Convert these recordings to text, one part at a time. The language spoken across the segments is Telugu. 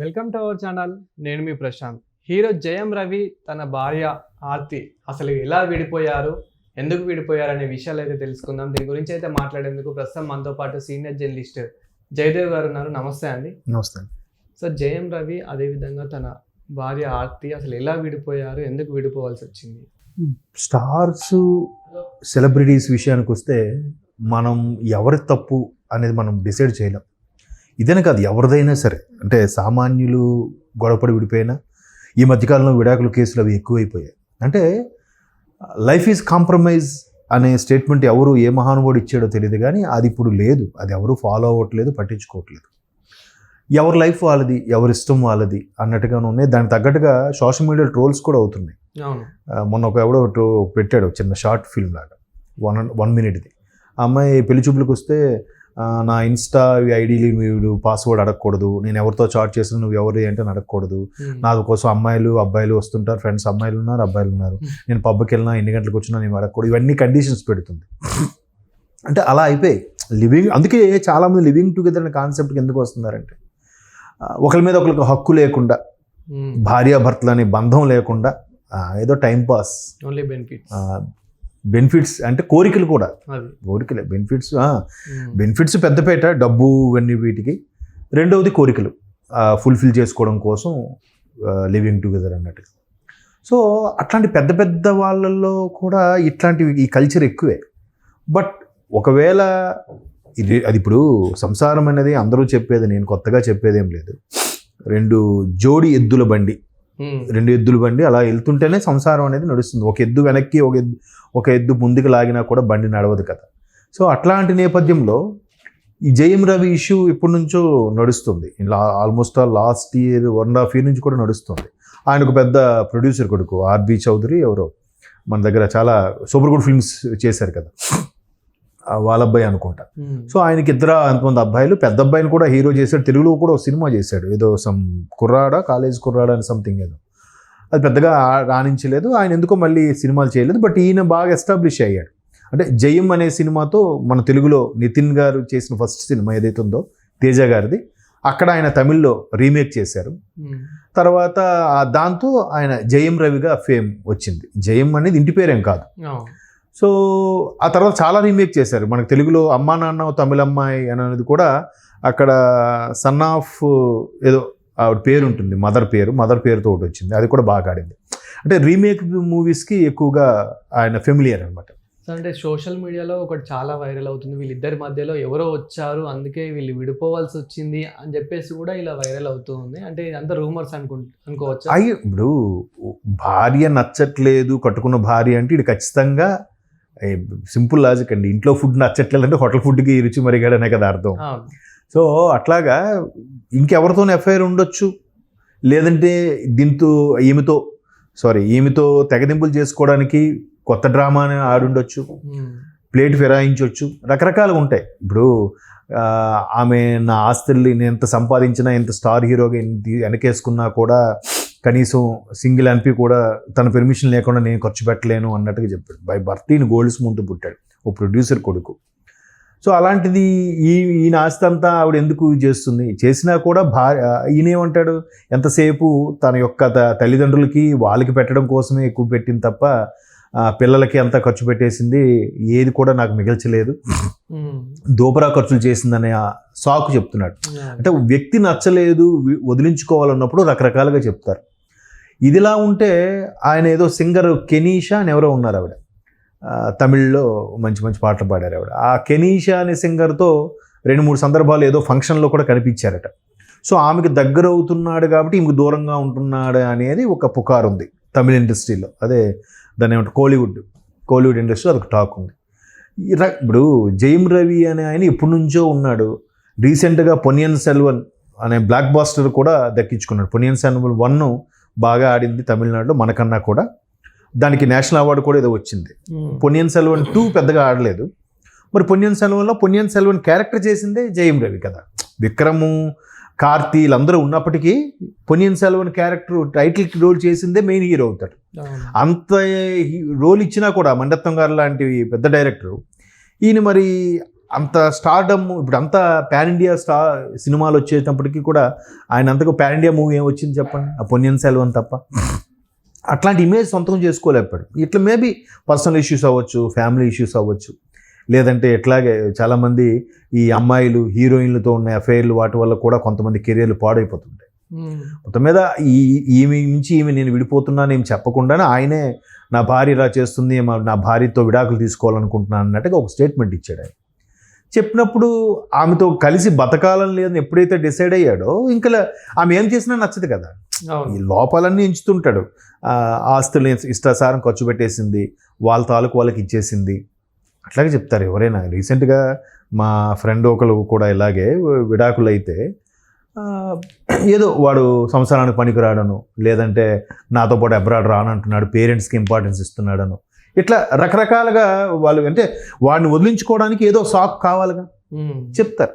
వెల్కమ్ టు అవర్ ఛానల్ నేను మీ ప్రశాంత్. హీరో జయం రవి తన భార్య ఆర్తి అసలు ఎలా విడిపోయారు ఎందుకు విడిపోయారు అనే విషయాలు అయితే తెలుసుకుందాం. దీని గురించి అయితే మాట్లాడేందుకు ప్రస్తుతం మనతో పాటు సీనియర్ జర్నలిస్ట్ జయదేవ్ గారు ఉన్నారు. నమస్తే అండి. నమస్తే సో జయం రవి అదేవిధంగా తన భార్య ఆర్తి అసలు ఎలా విడిపోయారు ఎందుకు విడిపోవాల్సి వచ్చింది? స్టార్స్ సెలబ్రిటీస్ విషయానికి వస్తే మనం ఎవరి తప్పు అనేది మనం డిసైడ్ చేయలేం. ఇదేనే కాదు ఎవరిదైనా సరే. అంటే సామాన్యులు గొడవపడి విడిపోయినా ఈ మధ్యకాలంలో విడాకుల కేసులు అవి ఎక్కువైపోయాయి. అంటే లైఫ్ ఈజ్ కాంప్రమైజ్ అనే స్టేట్మెంట్ ఎవరు ఏ మహానుభావుడు ఇచ్చాడో తెలియదు కానీ అది ఇప్పుడు లేదు. అది ఎవరు ఫాలో అవ్వట్లేదు పట్టించుకోవట్లేదు. ఎవరి లైఫ్ వాళ్ళది ఎవరి ఇష్టం వాళ్ళది అన్నట్టుగానే ఉన్నాయి. దానికి తగ్గట్టుగా సోషల్ మీడియా ట్రోల్స్ కూడా అవుతున్నాయి. మొన్న ఒక ఎవడో ఒకటి పెట్టాడు చిన్న షార్ట్ ఫిల్మ్ లాగా. వన్ వన్ మినిట్ది. అమ్మాయి పెళ్ళి చూపులకు వస్తే నా ఇన్స్టా ఐడీలు మీరు పాస్వర్డ్ అడగకూడదు. నేను ఎవరితో చాట్ చేసిన నువ్వు ఎవరు ఏంటని అడగకూడదు. నా కోసం అమ్మాయిలు అబ్బాయిలు వస్తుంటారు. ఫ్రెండ్స్ అమ్మాయిలు ఉన్నారు అబ్బాయిలు ఉన్నారు. నేను పబ్కి వెళ్ళినా ఎన్ని గంటలకు వచ్చినా నేను అడగకూడదు. ఇవన్నీ కండిషన్స్ పెడుతుంది. అంటే అలా అయిపోయి లివింగ్ అందుకే చాలామంది లివింగ్ టుగెదర్ అనే కాన్సెప్ట్కి ఎందుకు వస్తున్నారంటే ఒకరి మీద ఒకరికి హక్కు లేకుండా ఉమ్. భార్యాభర్తలు అనే బంధం లేకుండా ఏదో time pass. Only benefits benefits అంటే కోరికలు కూడా. కోరికలే. బెనిఫిట్స్. బెనిఫిట్స్ పెద్దపేట డబ్బు ఇవన్నీ వీటికి. రెండవది కోరికలు. ఫుల్ఫిల్ చేసుకోవడం కోసం లివింగ్ టుగెదర్ అన్నట్టు. సో అట్లాంటి పెద్ద పెద్ద వాళ్ళల్లో కూడా ఇట్లాంటివి ఈ కల్చర్ ఎక్కువే. బట్ ఒకవేళ ఇది అది ఇప్పుడు సంసారం అనేది అందరూ చెప్పేది నేను కొత్తగా చెప్పేది లేదు. రెండు జోడి ఎద్దుల బండి. Hmm. రెండు ఎద్దులు బండి అలా వెళ్తుంటేనే సంసారం అనేది నడుస్తుంది. ఒక ఎద్దు వెనక్కి ఒక ఎద్దు ఒక ఎద్దు ముందుకు లాగినా కూడా బండి నడవదు కదా. సో అట్లాంటి నేపథ్యంలో ఈ జయం రవి ఇష్యూ ఇప్పటి నుంచో నడుస్తుంది. Almost last year one and half year నుంచి కూడా నడుస్తుంది. ఆయన ఒక పెద్ద ప్రొడ్యూసర్ కొడుకు ఆర్బి చౌదరి ఎవరో. మన దగ్గర చాలా సూపర్ గుడ్ ఫిల్మ్స్ చేశారు కదా. వాళ్ళ అబ్బాయి అనుకుంటా. ఉమ్. సో ఆయనకి ఇద్దరు అంతమంది అబ్బాయిలు పెద్ద అబ్బాయిని కూడా హీరో చేశాడు తెలుగులో కూడా ఒక సినిమా చేశాడు. ఏదో సమ్ కుర్రాడా కాలేజ్ కుర్రాడా అని సంథింగ్ ఏదో. అది పెద్దగా రాణించలేదు ఆయన ఎందుకో మళ్ళీ సినిమాలు చేయలేదు బట్ ఈయన బాగా ఎస్టాబ్లిష్ అయ్యాడు. అంటే జయం అనే సినిమాతో మన తెలుగులో నితిన్ గారు చేసిన ఫస్ట్ సినిమా ఏదైతే ఉందో తేజ గారిది అక్కడ ఆయన తమిళ్ళో రీమేక్ చేశారు. ఉమ్. తర్వాత దాంతో ఆయన జయం రవిగా ఫేమ్ వచ్చింది. జయం అనేది ఇంటి పేరేం కాదు. సో ఆ తర్వాత చాలా రీమేక్ చేశారు. మనకు తెలుగులో అమ్మా నాన్న ఓ తమిళ అమ్మాయి అనేది కూడా అక్కడ సన్ ఆఫ్ ఏదో ఆవిడ పేరు ఉంటుంది. మదర్ పేరు మదర్ పేరుతో ఒకటి వచ్చింది. అది కూడా బాగా ఆడింది. అంటే రీమేక్ మూవీస్కి ఎక్కువగా ఆయన ఫెమిలియర్ అనమాట అంటే సోషల్ మీడియాలో ఒకటి చాలా వైరల్ అవుతుంది. వీళ్ళిద్దరి మధ్యలో ఎవరో వచ్చారు అందుకే వీళ్ళు విడిపోవాల్సి వచ్చింది అని చెప్పేసి కూడా ఇలా వైరల్ అవుతూ ఉంది. అంటే ఇదంతా రూమర్స్ అనుకు అనుకోవచ్చా? అయ్యి ఇప్పుడు భార్య నచ్చట్లేదు కట్టుకున్న భార్య అంటే ఇది ఖచ్చితంగా సింపుల్ లాజిక్ అండి. ఇంట్లో ఫుడ్ నచ్చట్లేదు అంటే హోటల్ ఫుడ్కి రుచి మరిగాడనే కదా అర్థం. సో అట్లాగా ఇంకెవరితోనూ ఎఫ్ఐఆర్ ఉండొచ్చు. లేదంటే దీంతో ఈమెతో సారీ ఈమెతో తెగదింపులు చేసుకోవడానికి కొత్త డ్రామాని ఆడుండొచ్చు. ప్లేట్ ఫిరాయించవచ్చు రకరకాలుగా ఉంటాయి. ఇప్పుడు ఆమె నా ఆస్తుల్ని నేను ఎంత సంపాదించినా ఎంత స్టార్ హీరోగా వెనకేసుకున్నా కూడా కనీసం సింగిల్ ఎంపీ కూడా తన పెర్మిషన్ లేకుండా నేను ఖర్చు పెట్టలేను అన్నట్టుగా చెప్పాడు. బై బర్తీని గోల్డ్స్ ముందు పుట్టాడు. ఓ ప్రొడ్యూసర్ కొడుకు. సో అలాంటిది ఈ ఈయన ఆస్తి అంతా ఆవిడ ఎందుకు చేస్తుంది? చేసినా కూడా భార్య ఈయన ఏమంటాడు? ఎంతసేపు తన యొక్క తల్లిదండ్రులకి వాళ్ళకి పెట్టడం కోసమే ఎక్కువ పెట్టింది తప్ప పిల్లలకి అంతా ఖర్చు పెట్టేసింది ఏది కూడా నాకు మిగల్చలేదు. ఉమ్. దోపరా ఖర్చులు చేసిందనే సాకు చెప్తున్నాడు. అంటే వ్యక్తి నచ్చలేదు వదిలించుకోవాలన్నప్పుడు రకరకాలుగా చెప్తారు. ఇదిలా ఉంటే ఆయన ఏదో సింగర్ కెనీషా అని ఎవరో ఉన్నారు ఆవిడ. తమిళ్ళో మంచి మంచి పాటలు పాడారు ఆవిడ. ఆ కెనీషా అనే సింగర్తో రెండు మూడు సందర్భాలు ఏదో ఫంక్షన్లో కూడా కనిపించారట. సో ఆమెకు దగ్గర అవుతున్నాడు కాబట్టి ఈమెకు దూరంగా ఉంటున్నాడు అనేది ఒక పుకారు ఉంది తమిళ ఇండస్ట్రీలో. అదే దాన్ని ఏమంటే కోలీవుడ్. కోలీవుడ్ ఇండస్ట్రీలో అదొక టాక్ ఉంది. ఇప్పుడు జయం రవి అనే ఆయన ఎప్పటి నుంచో ఉన్నాడు. రీసెంట్గా పొనియన్ సెల్వన్ అనే బ్లాక్ బాస్టర్ కూడా దక్కించుకున్నాడు. పొనియన్ సెల్వన్ వన్ బాగా ఆడింది తమిళనాడులో మనకన్నా కూడా. దానికి నేషనల్ అవార్డు కూడా ఏదో వచ్చింది. ఉమ్. పొనియన్ సెల్వన్ టూ పెద్దగా ఆడలేదు. మరి పొనియన్ సెల్వన్లో పొనియన్ సెల్వన్ క్యారెక్టర్ చేసిందే జయం రవి కదా. విక్రము కార్తీ వీళ్ళందరూ ఉన్నప్పటికీ Ponniyin Selvan character title role చేసిందే మెయిన్ హీరో అవుతాడు. అంత రోల్ ఇచ్చినా కూడా మండత్తం గారు లాంటి పెద్ద డైరెక్టర్ ఈయన మరి అంత స్టార్డమ్ ఇప్పుడు అంత పాన్ ఇండియా స్టార్ సినిమాలు వచ్చేటప్పటికి కూడా ఆయన అంతకు పాన్ ఇండియా మూవీ ఏం వచ్చింది చెప్పండి? ఆ పొన్నియన్ సెల్వన్ తప్ప. అట్లాంటి ఇమేజ్ సొంతం చేసుకోలేకపోయాడు ఇట్లా మేబీ పర్సనల్ ఇష్యూస్ అవ్వచ్చు ఫ్యామిలీ ఇష్యూస్ అవ్వచ్చు. లేదంటే ఎట్లాగే చాలామంది ఈ అమ్మాయిలు హీరోయిన్లతో ఉన్న అఫైర్లు వాటి వల్ల కూడా కొంతమంది కెరియర్లు పాడైపోతుంటాయి. ఉమ్. మొత్తం మీద ఈ ఈమె నుంచి ఈమె నేను విడిపోతున్నాను ఏం చెప్పకుండానే ఆయనే నా భార్య ఇలా చేస్తుంది నా భార్యతో విడాకులు తీసుకోవాలనుకుంటున్నాను అన్నట్టుగా ఒక స్టేట్మెంట్ ఇచ్చాడు ఆయన. చెప్పినప్పుడు ఆమెతో కలిసి బతకాలని లేదని ఎప్పుడైతే డిసైడ్ అయ్యాడో ఇంకా ఆమె ఏం చేసినా నచ్చదు కదా. ఈ లోపాలన్నీ ఎంచుతుంటాడు. ఆ, ఆస్తుల్ని ఇష్టాసారం ఖర్చు పెట్టేసింది వాళ్ళ తాలూకు వాళ్ళకి ఇచ్చేసింది. అట్లాగే చెప్తారు ఎవరైనా. రీసెంట్గా మా ఫ్రెండ్ ఒకరు కూడా ఇలాగే విడాకులు అయితే ఏదో వాడు సంసారానికి పనికిరాడను లేదంటే నాతో పాటు అబ్రాడ్ రానంటున్నాడు పేరెంట్స్కి ఇంపార్టెన్స్ ఇస్తున్నాడను. ఇట్లా రకరకాలుగా వాళ్ళు అంటే వాడిని వదిలించుకోవడానికి ఏదో సాక్ కావాలిగా. చెప్తారు.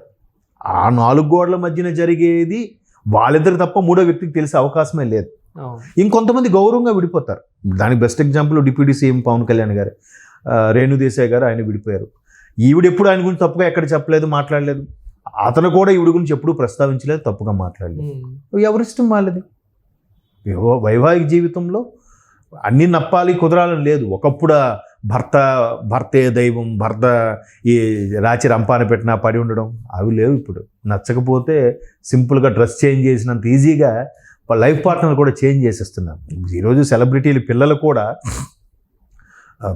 ఆ నాలుగు గోడల మధ్యన జరిగేది వాళ్ళిద్దరికి తప్ప మూడో వ్యక్తికి తెలిసే అవకాశమే లేదు. ఇంకొంతమంది గౌరవంగా విడిపోతారు. దానికి best example deputy CM Pawan Kalyan garu ఆ, రేణు దేశాయ్ గారు ఆయన విడిపోయారు. ఈవిడ ఎప్పుడు ఆయన గురించి తప్పుగా ఎక్కడ చెప్పలేదు మాట్లాడలేదు. అతను కూడా ఈవిడ గురించి ఎప్పుడూ ప్రస్తావించలేదు తప్పుగా మాట్లాడలేదు. ఎవరిష్టం వాళ్ళది? వివా- వైవాహిక జీవితంలో అన్నీ నప్పాలి కుదరాలని లేదు. ఒకప్పుడు భర్త భర్తే దైవం భర్త ఈ రాచి రంపాన పెట్టినా పడి ఉండడం అవి లేవు ఇప్పుడు. నచ్చకపోతే సింపుల్గా డ్రెస్ చేంజ్ చేసినంత ఈజీగా లైఫ్ పార్ట్నర్ కూడా చేంజ్ చేసేస్తున్నారు. ఈరోజు సెలబ్రిటీలు పిల్లలు కూడా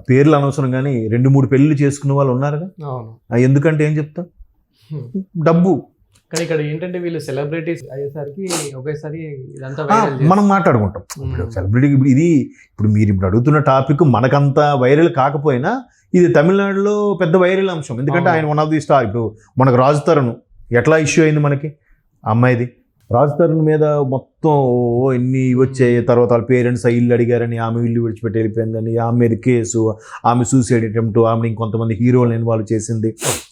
పేర్లు అనవసరం కానీ రెండు మూడు పెళ్ళిళ్ళు చేసుకునే వాళ్ళు ఉన్నారుగా? ఎందుకంటే ఏం చెప్తాం. డబ్బు. కానీ ఇక్కడ ఏంటంటే వీళ్ళు సెలబ్రిటీస్ అయ్యేసరికి ఒకేసారి ఇదంతా మనం మాట్లాడుకుంటాం. ఇప్పుడు సెలబ్రిటీ ఇప్పుడు ఇది ఇప్పుడు మీరు ఇప్పుడు అడుగుతున్న టాపిక్ మనకంత వైరల్ కాకపోయినా ఇది తమిళనాడులో పెద్ద వైరల్ అంశం. ఎందుకంటే. ఆయన వన్ ఆఫ్ ది స్టార్ ఇప్పుడు మనకు రాజు తరుణ్ ఎట్లా ఇష్యూ అయింది మనకి? అమ్మాయిది. రాజు తరుణ్ మీద మొత్తం ఓ ఎన్ని వచ్చాయి తర్వాత వాళ్ళ పేరెంట్స్ ఇల్లు అడిగారని ఆమె ఇల్లు విడిచిపెట్టి వెళ్ళిపోయిందని ఆమె మీద కేసు ఆమె సూసైడ్ అటెంప్ట్ ఆమె ఇంకొంతమంది హీరోలను ఇన్వాల్వ్ చేసింది.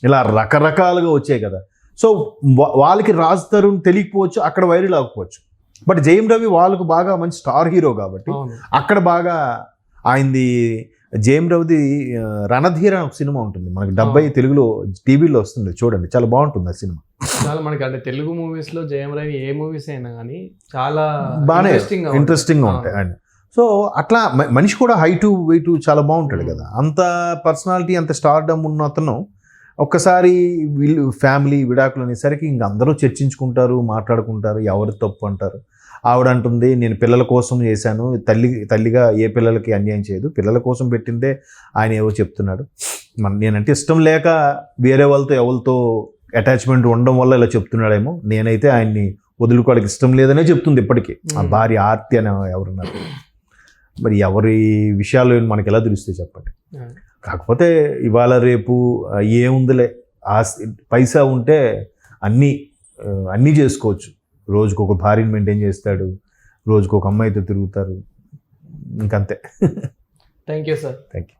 ఇలా రకరకాలుగా వచ్చాయి కదా. సో వాళ్ళకి రాజ్ తరుణ్ తెలియకపోవచ్చు అక్కడ వైరల్ అవ్వకపోవచ్చు. బట్ జయం రవి వాళ్ళకు బాగా మంచి స్టార్ హీరో కాబట్టి అక్కడ బాగా ఆయనది జయం రవిది రణధీర ఒక సినిమా ఉంటుంది. మనకి డెబ్బై తెలుగులో టీవీలో వస్తుంది చూడండి. చాలా బాగుంటుంది ఆ సినిమా. చాలా మనకి అంటే తెలుగు మూవీస్లో జయం రవి ఏ మూవీస్ అయినా కానీ చాలా బాగానే ఇంట్రెస్టింగ్ ఉంటాయి. ఆయన సో అట్లా మనిషి కూడా హైటు వెయిట్ చాలా బాగుంటాడు. కదా. అంత పర్సనాలిటీ అంత స్టార్డమ్ ఉన్న అతను ఒక్కసారి వీళ్ళు ఫ్యామిలీ విడాకులు అనేసరికి ఇంక అందరూ చర్చించుకుంటారు మాట్లాడుకుంటారు ఎవరు తప్పు అంటారు. ఆవిడ అంటుంది నేను పిల్లల కోసం చేశాను తల్లి తల్లిగా ఏ పిల్లలకి అన్యాయం చేయదు పిల్లల కోసం పెట్టిందే ఆయన ఏవో చెప్తున్నాడు. మన నేనంటే ఇష్టం లేక వేరే వాళ్ళతో ఎవరితో అటాచ్మెంట్ ఉండడం వల్ల ఇలా చెప్తున్నాడేమో. నేనైతే ఆయన్ని వదులుకోవడానికి ఇష్టం లేదనే చెప్తుంది ఇప్పటికీ. ఆ. భార్య ఆర్తి అని ఎవరున్నారు? మరి ఎవరి విషయాలు మనకి ఎలా తెలుస్తాయి చెప్పండి. కాకపోతే ఇవాళ రేపు ఆ, ఏముందిలే? ఆస్ పైసా ఉంటే అన్నీ ఆ, అన్నీ చేసుకోవచ్చు. రోజుకు ఒక భార్యని మెయింటైన్ చేస్తాడు. రోజుకు ఒక అమ్మాయితో తిరుగుతారు. ఇంకంతే. Thank you sir thank you